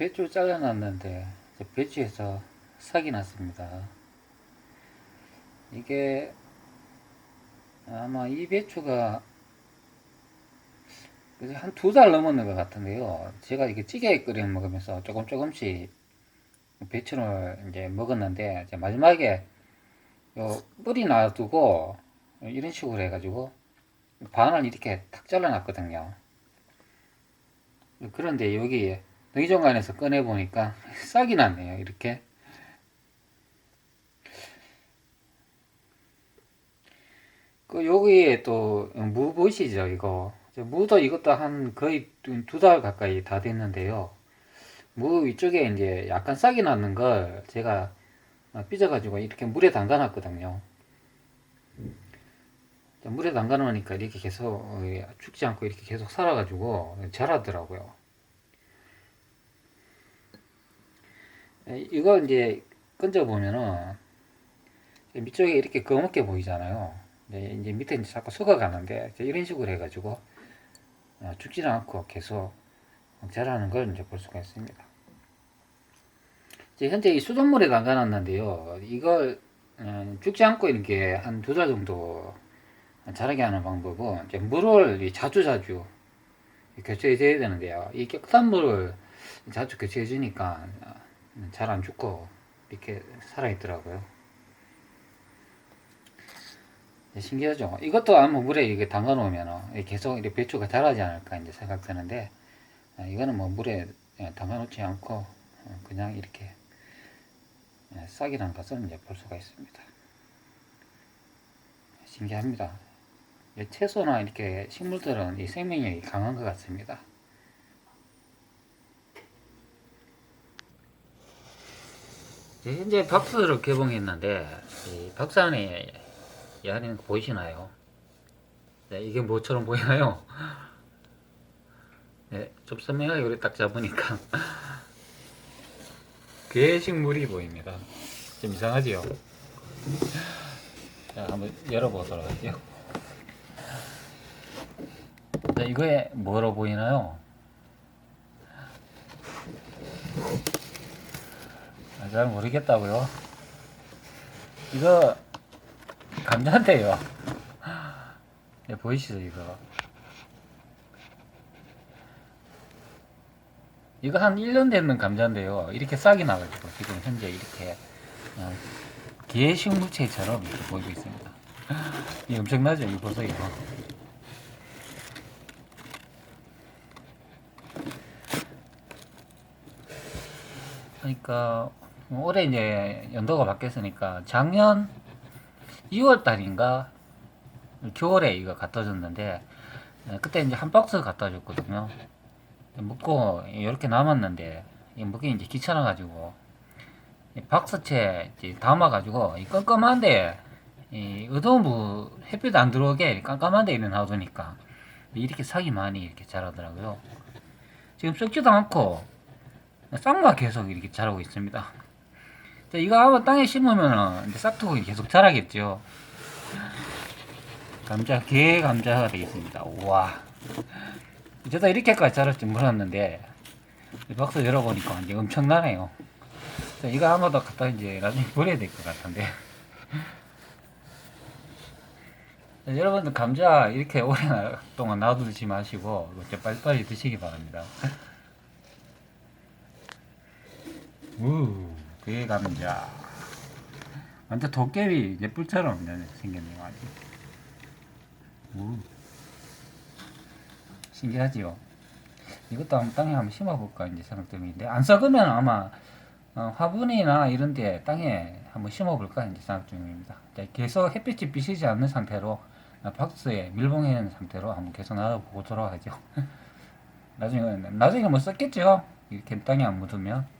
배추 잘라놨는데 배추에서 삭이 났습니다. 이게 아마 이 배추가 한 두 달 넘었는 것 같은데요. 제가 이게 찌개 끓여 먹으면서 조금 조금씩 배추를 이제 먹었는데 이제 마지막에 요 뿌리 놔두고 이런 식으로 해가지고 반을 이렇게 탁 잘라놨거든요. 그런데 여기 냉장고안에서 꺼내 보니까 싹이 났네요. 이렇게. 그 여기에 또 무 보이시죠? 이거 저 무도 이것도 한 거의 두 달 가까이 다 됐는데요. 무 위쪽에 이제 약간 싹이 났는 걸 제가 삐져가지고 이렇게 물에 담가 놨거든요. 물에 담가 놓으니까 이렇게 계속 어, 죽지 않고 이렇게 계속 살아가지고 자라더라고요. 이거 이제 건져 보면은 밑쪽에 이렇게 검게 보이잖아요. 네, 이제 밑에 이제 자꾸 썩어가는데 이런 식으로 해가지고 어, 죽지는 않고 계속 자라는 걸 이제 볼 수가 있습니다. 현재 이 수돗물에 담가놨는데요. 이걸 어, 죽지 않고 이렇게 한 두 달 정도 자라게 하는 방법은 이제 물을 자주 자주 교체해 줘야 되는데요. 이 깨끗한 물을 자주 교체해 주니까 잘 안 죽고 이렇게 살아 있더라고요. 신기하죠. 이것도 아마 물에 이게 담가 놓으면 계속 이렇게 배추가 자라지 않을까 이제 생각되는데 아, 이거는 뭐 물에 담가 놓지 않고 어, 그냥 이렇게 싹이라는 것을 이제 볼 수가 있습니다. 신기합니다. 이 채소나 이렇게 식물들은 이 생명력이 강한 것 같습니다. 현재 박스를 개봉했는데 이 박스 안에 이 안에 보이시나요? 네, 이게 뭐처럼 보이나요? 네, 좀 선명하게 우리 딱 잡으니까 괴식물이 보입니다. 좀 이상하지요? 자, 한번 열어보도록 할게요. 자, 이거에 뭐로 보이나요? 아, 잘 모르겠다고요. 이거 감자인데요. 네, 보이시죠 이거? 이거 한 1년 되는 감자인데요. 이렇게 싹이 나가지고 지금 현재 이렇게 어, 개식물체처럼 보이고 있습니다. 이 엄청나죠? 이. 이거. 그러니까 올해 이제 연도가 바뀌었으니까 작년 2월 달인가 겨울에 이거 갖다 줬는데 예, 그때 이제 한 박스 갖다 줬거든요. 먹고 이렇게 남았는데 이 먹기 이제 귀찮아 가지고 박스채 이제 담아 가지고 이 깜깜한데 이 어두운 부 햇빛 안 들어오게 깜깜한데 이래 놔두니까 이렇게 싹이 많이 이렇게 자라더라고요. 지금 썩지도 않고 싹만 계속 이렇게 자라고 있습니다. 자, 이거 아마 땅에 심으면 이제 싹둑이 계속 자라겠죠. 감자, 개 감자가 되겠습니다. 와. 저도 이렇게까지 자랄 줄 몰랐는데, 이 박스 열어보니까 이제 엄청나네요. 자, 이거 아마도 갖다 이제 나중에 버려야 될 것 같은데. 자, 여러분들 감자 이렇게 오랫동안 놔두지 마시고, 이제 빨리빨리 드시기 바랍니다. 우, 그 감자. 완전 도깨비 이제 뿔처럼 생겼네요, 아주. 우. 신기하지요? 이것도 한번 땅에 한번 심어볼까, 이제 생각 중인데, 안 썩으면 아마, 어, 화분이나 이런 데 땅에 한번 심어볼까, 이제 생각 중입니다. 자, 계속 햇빛이 비치지 않는 상태로, 어, 박스에 밀봉해 놓은 상태로 한번 계속 놔둬보도록 하죠. 나중에, 나중에 뭐 썩겠죠? 이렇게 땅에 안 묻으면.